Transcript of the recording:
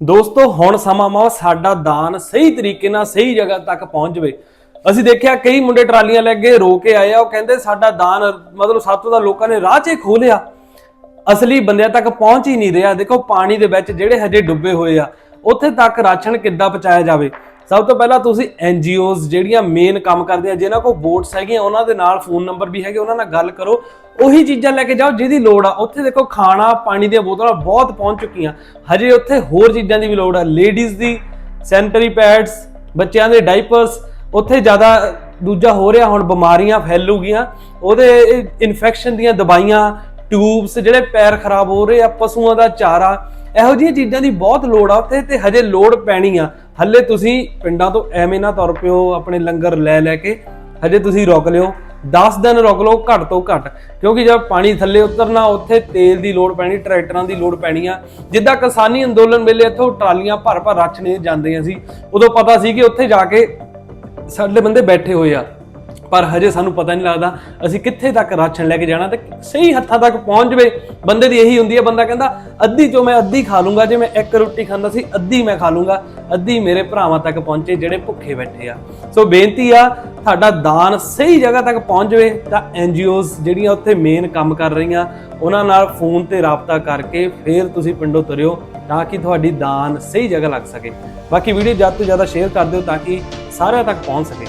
ਦੋਸਤੋ, ਹੁਣ ਸਮਾਂ ਮਾ ਸਾਡਾ ਦਾਨ ਸਹੀ ਤਰੀਕੇ ਨਾਲ ਸਹੀ ਜਗ੍ਹਾ ਤੱਕ ਪਹੁੰਚ ਜਾਵੇ। ਅਸੀਂ ਦੇਖਿਆ ਕਈ ਮੁੰਡੇ ਟਰਾਲੀਆਂ ਲੈ ਕੇ ਰੋ ਕੇ ਆਏ ਆ, ਉਹ ਕਹਿੰਦੇ ਸਾਡਾ ਦਾਨ ਮਤਲਬ ਸਾਤੋਂ ਦਾ ਲੋਕਾਂ ਨੇ ਰਾਹ 'ਚ ਖੋਲਿਆ ਅਸਲੀ ਬੰਦਿਆਂ ਤੱਕ ਪਹੁੰਚ ਹੀ ਨਹੀਂ ਰਿਹਾ। ਦੇਖੋ, ਪਾਣੀ ਦੇ ਵਿੱਚ ਜਿਹੜੇ ਹਜੇ ਡੁੱਬੇ ਹੋਏ ਆ, ਉੱਥੇ ਤੱਕ ਰਾਸ਼ਨ ਕਿੱਦਾਂ ਪਹੁੰਚਾਇਆ ਜਾਵੇ? ਸਭ ਤੋਂ ਪਹਿਲਾਂ ਤੁਸੀਂ ਐਨਜੀਓਜ਼ ਜਿਹੜੀਆਂ ਮੇਨ ਕੰਮ ਕਰਦੀਆਂ, ਜਿਨ੍ਹਾਂ ਕੋਲ ਵੋਟਸ ਹੈਗੀਆਂ, ਉਹਨਾਂ ਦੇ ਨਾਲ ਫੋਨ ਨੰਬਰ ਵੀ ਹੈਗੇ, ਉਹਨਾਂ ਨਾਲ ਗੱਲ ਕਰੋ। ਉਹੀ ਚੀਜ਼ਾਂ ਲੈ ਕੇ ਜਾਓ ਜਿਹਦੀ ਲੋੜ ਆ। ਉੱਥੇ ਦੇਖੋ ਖਾਣਾ, ਪਾਣੀ ਦੀਆਂ ਬੋਤਲਾਂ ਬਹੁਤ ਪਹੁੰਚ ਚੁੱਕੀਆਂ। ਹਜੇ ਉੱਥੇ ਹੋਰ ਚੀਜ਼ਾਂ ਦੀ ਵੀ ਲੋੜ ਆ। ਲੇਡੀਜ਼ ਦੀ ਸੈਨਟਰੀ ਪੈਡਸ ਬੱਚਿਆਂ ਦੇ ਡਾਈਪਰਸ ਉੱਥੇ ਜ਼ਿਆਦਾ ਦੂਜਾ ਹੋ ਰਿਹਾ ਹੁਣ ਬਿਮਾਰੀਆਂ ਫੈਲੂਗੀਆਂ। ਉਹਦੇ ਇਨਫੈਕਸ਼ਨ ਦੀਆਂ ਦਵਾਈਆਂ ਟਿਊਬਸ ਜਿਹੜੇ ਪੈਰ ਖਰਾਬ ਹੋ ਰਹੇ ਆ, ਪਸ਼ੂਆਂ ਦਾ ਚਾਰਾ ਇਹੋ ਜਿਹੀਆਂ ਚੀਜ਼ਾਂ ਦੀ ਬਹੁਤ ਲੋੜ ਆ ਉੱਥੇ ਤੇ ਹਜੇ ਲੋੜ ਪੈਣੀ ਆ। ਹੱਲੇ ਤੁਸੀਂ ਪਿੰਡਾਂ ਤੋਂ ਐਵੇਂ ਨਾ ਤੁਰ ਪਿਓ, ਆਪਣੇ ਲੰਗਰ ਲੈ ਲੈ ਕੇ। ਹਜੇ ਤੁਸੀਂ ਰੁਕ ਲਿਓ। 10 ਦਿਨ ਰੁਕ ਲਓ ਘੱਟ ਤੋਂ ਘੱਟ। ਕਿਉਂਕਿ ਜਦ ਪਾਣੀ ਥੱਲੇ ਉਤਰਨਾ, ਉੱਥੇ ਤੇਲ ਦੀ ਲੋੜ ਪੈਣੀ, ਟਰੈਕਟਰਾਂ ਦੀ ਲੋੜ ਪੈਣੀ ਆ। ਜਿੱਦਾਂ ਕਿਸਾਨੀ ਅੰਦੋਲਨ ਵੇਲੇ ਇੱਥੋਂ ਟਰਾਲੀਆਂ ਭਰ ਭਰ ਰੱਛਣੇ ਜਾਂਦੀਆਂ ਸੀ, ਉਦੋਂ ਪਤਾ ਸੀ ਕਿ ਉੱਥੇ ਜਾ ਕੇ ਸਾਡੇ ਬੰਦੇ ਬੈਠੇ ਹੋਏ ਆ। ਪਰ ਹਜੇ ਸਾਨੂੰ ਪਤਾ ਨਹੀਂ ਲੱਗਦਾ। ਅਸੀਂ ਕਿੱਥੇ ਤੱਕ ਰਾਸ਼ਨ ਲੈ ਕੇ ਜਾਣਾ ਤੇ ਸਹੀ ਹੱਥਾਂ ਤੱਕ ਪਹੁੰਚ ਜਵੇ। ਬੰਦੇ ਦੀ ਇਹੀ ਹੁੰਦੀ ਹੈ, ਬੰਦਾ ਕਹਿੰਦਾ, ਅੱਧੀ ਚੋਂ ਮੈਂ ਅੱਧੀ ਖਾ ਲੂੰਗਾ, ਜੇ ਮੈਂ ਇੱਕ ਰੋਟੀ ਖਾਂਦਾ ਸੀ, ਅੱਧੀ ਮੈਂ ਖਾ ਲੂੰਗਾ। ਅੱਧੀ ਮੇਰੇ ਭਰਾਵਾਂ ਤੱਕ ਪਹੁੰਚੇ ਜਿਹੜੇ ਭੁੱਖੇ ਬੈਠੇ ਆ। ਸੋ ਬੇਨਤੀ ਆ, ਤੁਹਾਡਾ ਦਾਨ ਸਹੀ ਜਗ੍ਹਾ ਤੱਕ ਪਹੁੰਚ ਜਵੇ ਤਾਂ ਐਨਜੀਓਜ਼ ਜਿਹੜੀਆਂ ਉੱਥੇ ਮੇਨ ਕੰਮ ਕਰ ਰਹੀਆਂ, ਉਹਨਾਂ ਨਾਲ ਫੋਨ ਤੇ ਰਾਬਤਾ ਕਰਕੇ ਫਿਰ ਤੁਸੀਂ ਪਿੰਡੋਂ ਤੁਰਿਓ ਤਾਂ ਕਿ ਤੁਹਾਡੀ ਦਾਨ ਸਹੀ ਜਗ੍ਹਾ ਲੱਗ ਸਕੇ। ਬਾਕੀ ਵੀਡੀਓ ਜ਼ਿਆਦਾ ਤੋਂ ਜ਼ਿਆਦਾ ਸ਼ੇਅਰ ਕਰ ਦਿਓ ਤਾਂ ਕਿ ਸਾਰਿਆਂ ਤੱਕ ਪਹੁੰਚ ਸਕੇ।